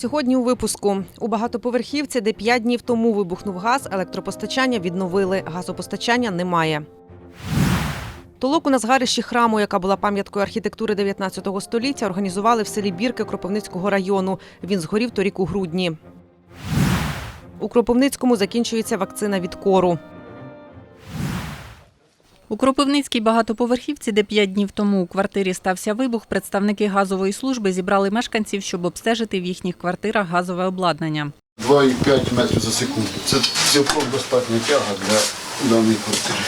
Сьогодні у випуску у багатоповерхівці, де п'ять днів тому вибухнув газ, електропостачання відновили. Газопостачання немає. Толоку на згарищі храму, яка була пам'яткою архітектури 19 століття, організували в селі Бірки Кропивницького району. Він згорів торік у грудні. У Кропивницькому закінчується вакцина від кору. У Кропивницькій багатоповерхівці, де п'ять днів тому у квартирі стався вибух, представники газової служби зібрали мешканців, щоб обстежити в їхніх квартирах газове обладнання. 2,5 метрів за секунду. Це цілком достатня тяга для даної квартири.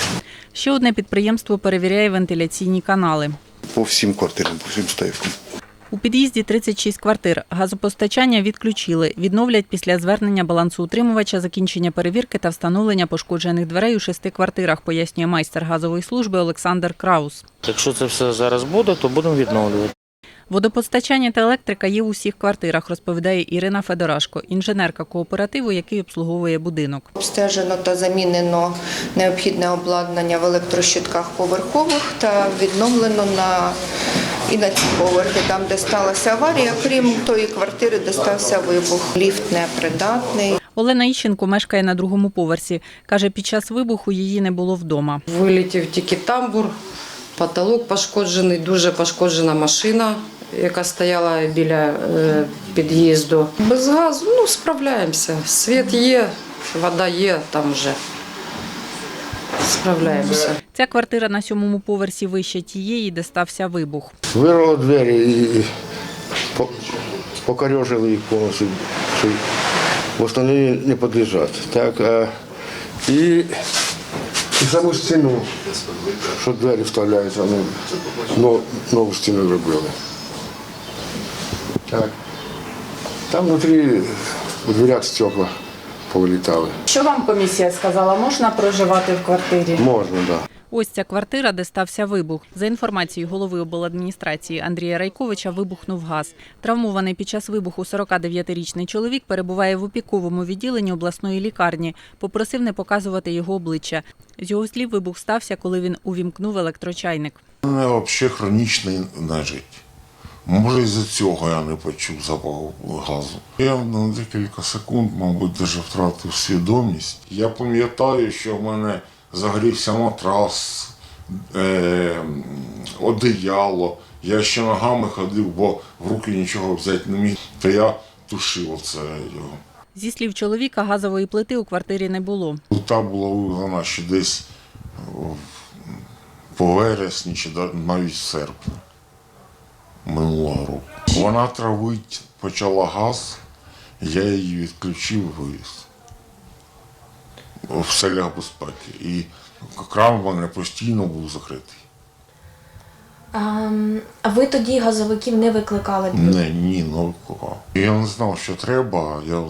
Ще одне підприємство перевіряє вентиляційні канали. По всім квартирам, по всім стоївкам. У під'їзді 36 квартир. Газопостачання відключили. Відновлять після звернення балансоутримувача, закінчення перевірки та встановлення пошкоджених дверей у шести квартирах, пояснює майстер газової служби Олександр Краус. Якщо це все зараз буде, то будемо відновлювати. Водопостачання та електрика є у всіх квартирах, розповідає Ірина Федорашко, інженерка кооперативу, який обслуговує будинок. Обстежено та замінено необхідне обладнання в електрощитках поверхових та відновлено на і на ці поверхи, там, де сталася аварія, крім тої квартири, де стався вибух. Ліфт непридатний. Олена Іщенко мешкає на другому поверсі. Каже, під час вибуху її не було вдома. Вилетів тільки тамбур, потолок пошкоджений, дуже пошкоджена машина, яка стояла біля е, під'їзду. Без газу ну, справляємося. Світ є, вода є там вже. Справляємося. Ця квартира на сьомому поверсі вище тієї, де стався вибух. Вирвало двері і по- покорежили їх повністю, що в основному не підлежать. Так, а, і, і саму стіну, що двері вставляються, ну, нову стіну робили. Так. Там внутрі у дверях стекла повилітали. Що вам комісія сказала? Можна проживати в квартирі? Можна, так. Да. Ось ця квартира, де стався вибух. За інформацією голови обладміністрації Андрія Райковича, вибухнув газ. Травмований під час вибуху 49-річний чоловік перебуває в опіковому відділенні обласної лікарні. Попросив не показувати його обличчя. З його слів, вибух стався, коли він увімкнув електрочайник. Мене взагалі хронічний нежить. Може, із-за цього я не почув запаху газу. Я на декілька секунд, мабуть, даже втратив свідомість. Я пам'ятаю, що в мене загорівся матрас, е- одеяло. Я ще ногами ходив, бо в руки нічого взяти не міг. То я тушив це його. Зі слів чоловіка, газової плити у квартирі не було. Плита була вигнана ще десь по вересні чи навіть в серпні минулого року. Вона травить почала газ, я її відключив вивіз в селях безпеки. І кран в мене постійно був закритий. А, а ви тоді газовиків не викликали? Не, ні, ну кого. Я не знав, що треба, я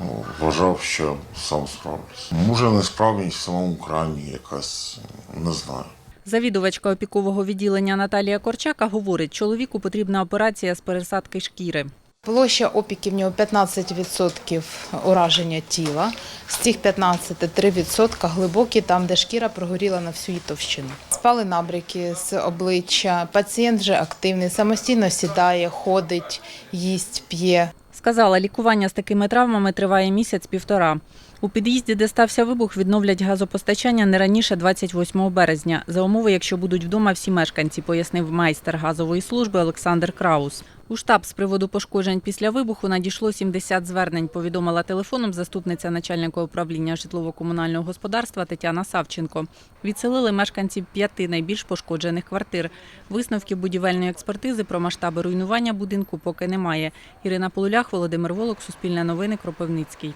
ну, вважав, що сам справлюсь. Може, несправність в самому крані якась, не знаю. Завідувачка опікового відділення Наталія Корчака говорить, чоловіку потрібна операція з пересадки шкіри. Площа опіків в нього 15% ураження тіла. З цих 15 – 3% глибокі, там, де шкіра прогоріла на всю її товщину. Спали набряки з обличчя. Пацієнт вже активний, самостійно сідає, ходить, їсть, п'є. Сказала, лікування з такими травмами триває місяць-півтора. У під'їзді, де стався вибух, відновлять газопостачання не раніше 28 березня. За умови, якщо будуть вдома всі мешканці, пояснив майстер газової служби Олександр Краус. У штаб з приводу пошкоджень після вибуху надійшло 70 звернень, повідомила телефоном заступниця начальника управління житлово-комунального господарства Тетяна Савченко. Відселили мешканців п'яти найбільш пошкоджених квартир. Висновки будівельної експертизи про масштаби руйнування будинку поки немає. Ірина Полулях, Володимир Волок, Суспільне новини, Кропивницький.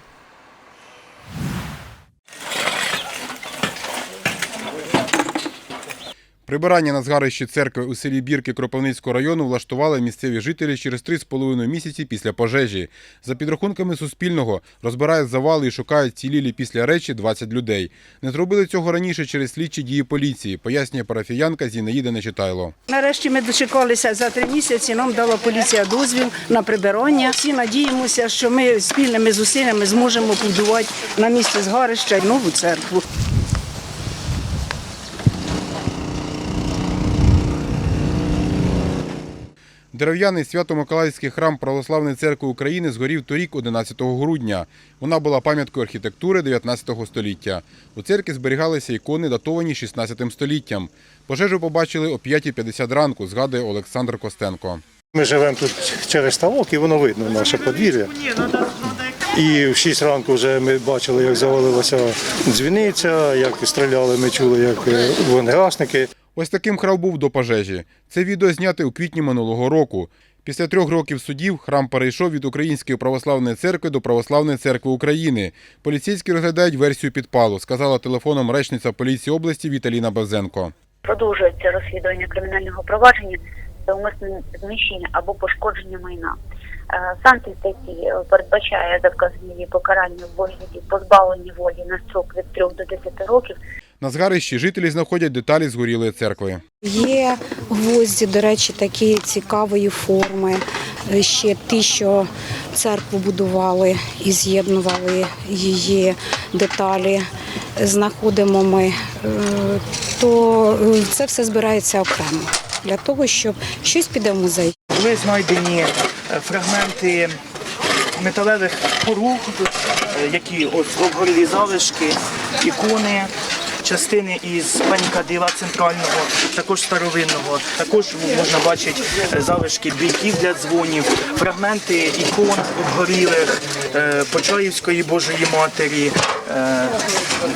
Прибирання на згарищі церкви у селі Бірки Кропивницького району влаштували місцеві жителі через 3,5 місяці після пожежі. За підрахунками Суспільного, розбирають завали і шукають цілілі після речі 20 людей. Не зробили цього раніше через слідчі дії поліції, пояснює парафіянка Зінаїда Нечитайло. Нарешті ми дочекалися за три місяці. Нам дала поліція дозвіл на прибирання. Всі надіємося, що ми спільними зусиллями зможемо будувати на місці згарища нову церкву. Дерев'яний Свято-Миколаївський храм Православної церкви України згорів торік 11 грудня. Вона була пам'яткою архітектури 19 століття. У церкві зберігалися ікони, датовані 16 століттям. Пожежу побачили о 5.50 ранку, згадує Олександр Костенко. Ми живемо тут через ставок і воно видно наше подвір'я. І в 6 ранку вже ми бачили, як завалилася дзвіниця, як стріляли, ми чули, як е, вогнегасники. Ось таким храм був до пожежі. Це відео зняте у квітні минулого року. Після трьох років судів храм перейшов від Української православної церкви до Православної церкви України. Поліцейські розглядають версію підпалу, сказала телефоном речниця поліції області Віталіна Бевзенко. Продовжується розслідування кримінального провадження за умисне знищення або пошкодження майна. Е, Санкції статті е, передбачає за вказані покарання в вигляді позбавлення волі на строк від 3 до 10 років На згарищі жителі знаходять деталі згорілої церкви. Є гвозді, до речі, такі цікавої форми. Ще ті, що церкву будували і з'єднували її деталі, знаходимо ми, Е, то е, це все збирається окремо для того, щоб щось піде в музей. Були знайдені е, фрагменти металевих поруг, е, які ось обгорілі залишки, ікони, частини із панькадила центрального, також старовинного. Також можна бачити е, залишки бійків для дзвонів, фрагменти ікон обгорілих, е, Почаївської Божої Матері, е,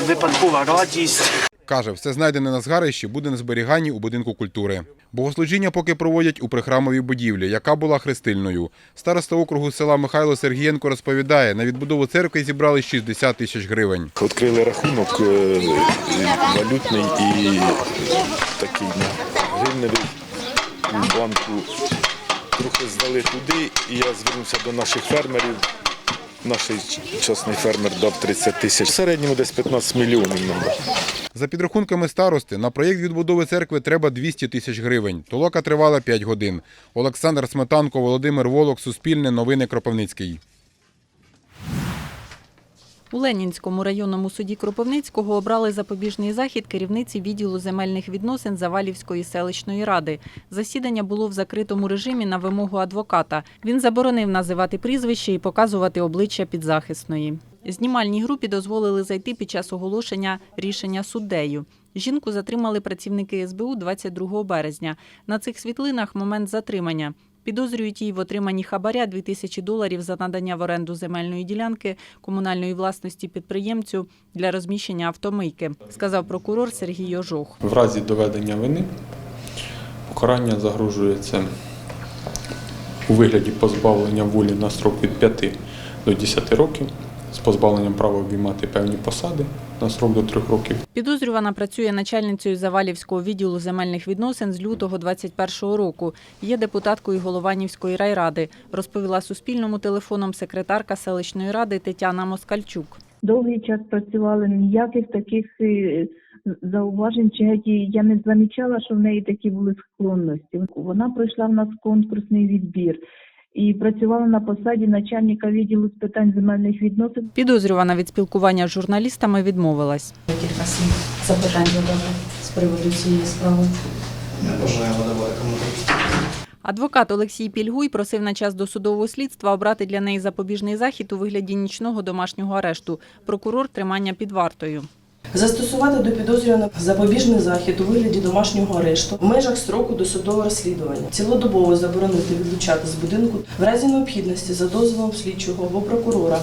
випадкова радість. Каже, все знайдене на згарищі буде на зберіганні у будинку культури. Богослужіння поки проводять у прихрамовій будівлі, яка була хрестильною. Староста округу села Михайло Сергієнко розповідає, на відбудову церкви зібрали 60 тисяч гривень. Відкрили рахунок е, валютний і такий на гривневий банку. Трохи здали туди, і я звернувся до наших фермерів. Наш чесний фермер дав 30 тисяч. В середньому десь 15 мільйонів. За підрахунками старости, на проєкт відбудови церкви треба 200 тисяч гривень. Толока тривала 5 годин. Олександр Сметанко, Володимир Волок, Суспільне, Новини Кропивницький. У Ленінському районному суді Кропивницького обрали запобіжний захід керівниці відділу земельних відносин Завалівської селищної ради. Засідання було в закритому режимі на вимогу адвоката. Він заборонив називати прізвище і показувати обличчя підзахисної. Знімальній групі дозволили зайти під час оголошення рішення суддею. Жінку затримали працівники СБУ 22 березня. На цих світлинах момент затримання. Підозрюють її в отриманні хабаря 2000 доларів за надання в оренду земельної ділянки комунальної власності підприємцю для розміщення автомийки, сказав прокурор Сергій Ожох. В разі доведення вини покарання загрожується у вигляді позбавлення волі на строк від 5 до 10 років з позбавленням права обіймати певні посади на строк до 3 років. Підозрювана працює начальницею Завалівського відділу земельних відносин з лютого 2021 року. Є депутаткою Голованівської райради, розповіла Суспільному телефоном секретарка селищної ради Тетяна Москальчук. довгий час працювали, ніяких таких е, зауважень чи я не замічала, що в неї такі були склонності. Вона пройшла в нас конкурсний відбір і працювала на посаді начальника відділу з питань земельних відносин. Підозрювана від спілкування з журналістами відмовилась. Кілька слів запитань додати з приводу цієї справи. Не бажаю надавати коментарі. Адвокат Олексій Пільгуй просив на час досудового слідства обрати для неї запобіжний захід у вигляді нічного домашнього арешту. Прокурор тримання під вартою. Застосувати до підозрюваного запобіжний захід у вигляді домашнього арешту в межах строку досудового розслідування, цілодобово заборонити відлучати з будинку в разі необхідності за дозволом слідчого або прокурора,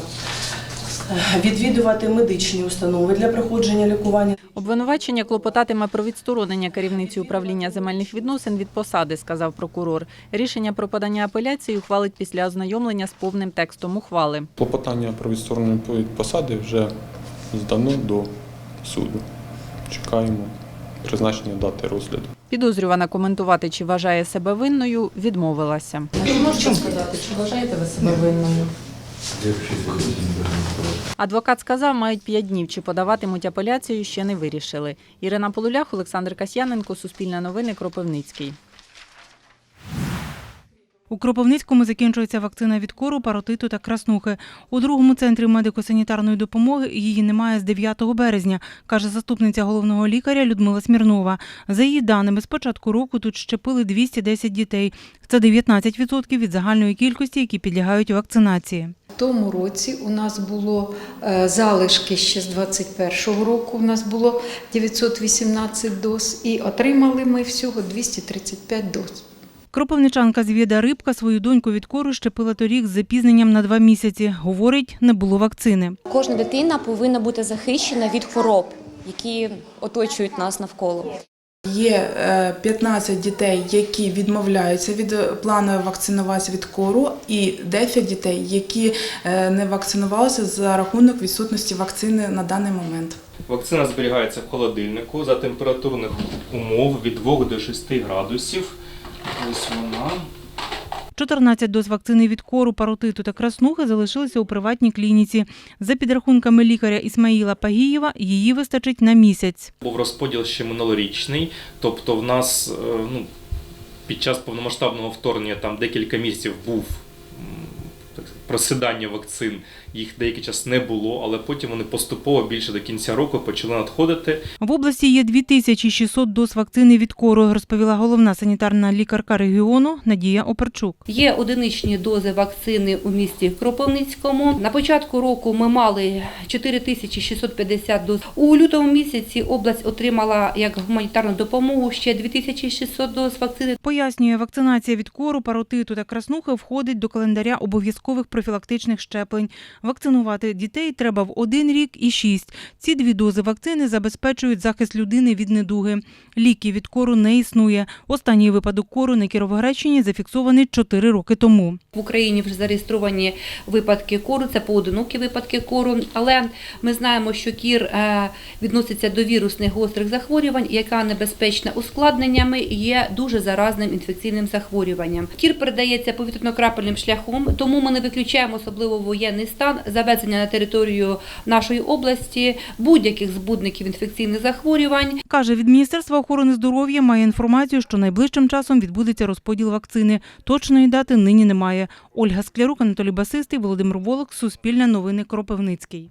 е, відвідувати медичні установи для проходження лікування. Обвинувачення клопотатиме про відсторонення керівниці управління земельних відносин від посади, сказав прокурор. Рішення про подання апеляції ухвалить після ознайомлення з повним текстом ухвали. Клопотання про відсторонення від посади вже здано до суду. Чекаємо призначення дати розгляду. Підозрювана коментувати, чи вважає себе винною, відмовилася. Можете сказати, чи вважаєте ви себе винною? Адвокат сказав, мають п'ять днів. Чи подаватимуть апеляцію, ще не вирішили. Ірина Полулях, Олександр Касьяненко, Суспільне новини, Кропивницький. У Кропивницькому закінчується вакцина від кору, паротиту та краснухи. У другому центрі медико-санітарної допомоги її немає з 9 березня, каже заступниця головного лікаря Людмила Смірнова. За її даними, з початку року тут щепили 210 дітей. Це 19% від загальної кількості, які підлягають вакцинації. Тому році у нас було е, залишки ще з 21-го року. У нас було 918 доз, і отримали ми всього 235 доз. Кропивничанка Звєда Рибка свою доньку від кору щепила торік з запізненням на два місяці. Говорить, не було вакцини. Кожна дитина повинна бути захищена від хвороб, які оточують нас навколо. Є е, 15 дітей, які відмовляються від е, планової вакцинуватися від кору, і 9 дітей, які е, не вакцинувалися за рахунок відсутності вакцини на даний момент. Вакцина зберігається в холодильнику за температурних умов від 2 до 6 градусів. Ось вона. 14 доз вакцини від кору, паротиту та краснухи залишилися у приватній клініці. За підрахунками лікаря Ісмаїла Пагієва, її вистачить на місяць. Був розподіл ще минулорічний, тобто в нас е, ну, під час повномасштабного вторгнення там декілька місяців був просидання вакцин, їх деякий час не було, але потім вони поступово більше до кінця року почали надходити. В області є 2600 доз вакцини від кору, розповіла головна санітарна лікарка регіону Надія Оперчук. Є одиничні дози вакцини у місті Кропивницькому. На початку року ми мали 4650 доз. У лютому місяці область отримала як гуманітарну допомогу ще 2600 доз вакцини. Пояснює, вакцинація від кору, паротиту та краснухи входить до календаря обов'язкових профілактичних щеплень. Вакцинувати дітей треба в один рік і шість. Ці дві дози вакцини забезпечують захист людини від недуги. Ліки від кору не існує. Останній випадок кору на Кіровоградщині зафіксований 4 роки тому. В Україні вже зареєстровані випадки кору, це поодинокі випадки кору. Але ми знаємо, що кір е, відноситься до вірусних гострих захворювань, яка небезпечна ускладненнями є дуже заразним інфекційним захворюванням. Кір передається повітряно-крапельним шляхом, тому ми не виключаємо особливо воєнний стан завезення на територію нашої області будь-яких збудників інфекційних захворювань. Каже, від Міністерства охорони здоров'я має інформацію, що найближчим часом відбудеться розподіл вакцини. Точної дати нині немає. Ольга Склярук, Анатолій Басистий, Володимир Волок, Суспільне новини Кропивницький.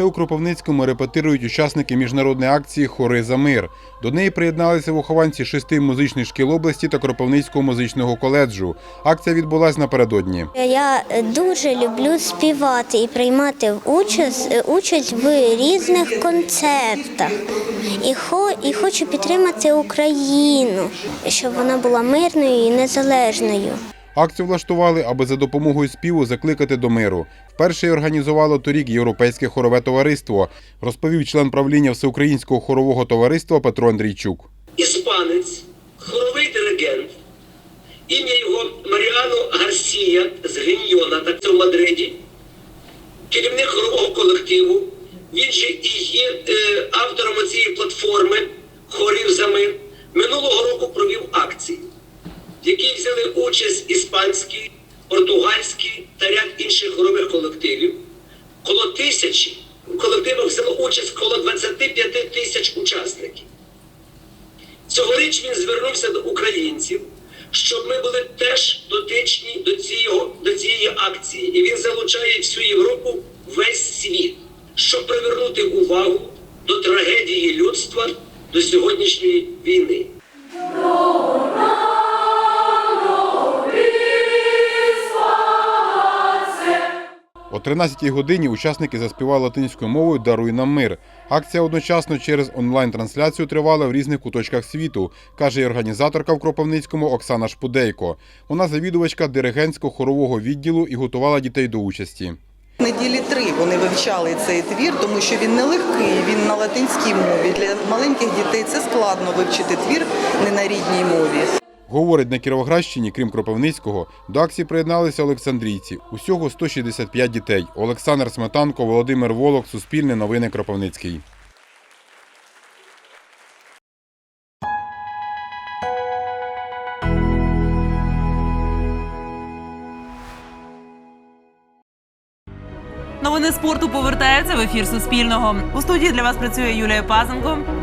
Це у Кропивницькому репетирують учасники міжнародної акції Хори за мир. До неї приєдналися вихованці шести музичних шкіл області та Кропивницького музичного коледжу. Акція відбулась напередодні. Я дуже люблю співати і приймати участь, участь в різних концертах. І, хо, і хочу підтримати Україну, щоб вона була мирною і незалежною. Акцію влаштували, аби за допомогою співу закликати до миру. Вперше організувало торік Європейське хорове товариство, розповів член правління Всеукраїнського хорового товариства Петро Андрійчук. іспанець, хоровий диригент, ім'я його Маріано Гарсія з Гріньйона, так це в Мадриді, керівник хорового колективу. Він же і є е, автором цієї платформи Хорів за мир. Минулого року провів акції, в якій взяли участь іспанські, португальські та ряд інших хорових колективів. Коло тисячі колективах взяло участь коло 25 тисяч учасників. Цьогоріч він звернувся до українців, щоб ми були теж дотичні до цієї, до цієї акції. І він залучає всю Європу, весь світ, щоб привернути увагу до трагедії людства до сьогоднішньої війни. О 13-й годині учасники заспівали латинською мовою Даруй нам мир. Акція одночасно через онлайн-трансляцію тривала в різних куточках світу, каже і організаторка в Кропивницькому Оксана Шпудейко. Вона завідувачка диригентського хорового відділу і готувала дітей до участі. Неділі три вони вивчали цей твір, тому що він нелегкий, він на латинській мові. Для маленьких дітей це складно вивчити твір не на рідній мові. Говорить, на Кіровоградщині, крім Кропивницького, до акції приєдналися Олександрійці. Усього 165 дітей. Олександр Сметанко, Володимир Волок, Суспільне новини Кропивницький. Новини спорту повертаються в ефір Суспільного. У студії для вас працює Юлія Пазенко.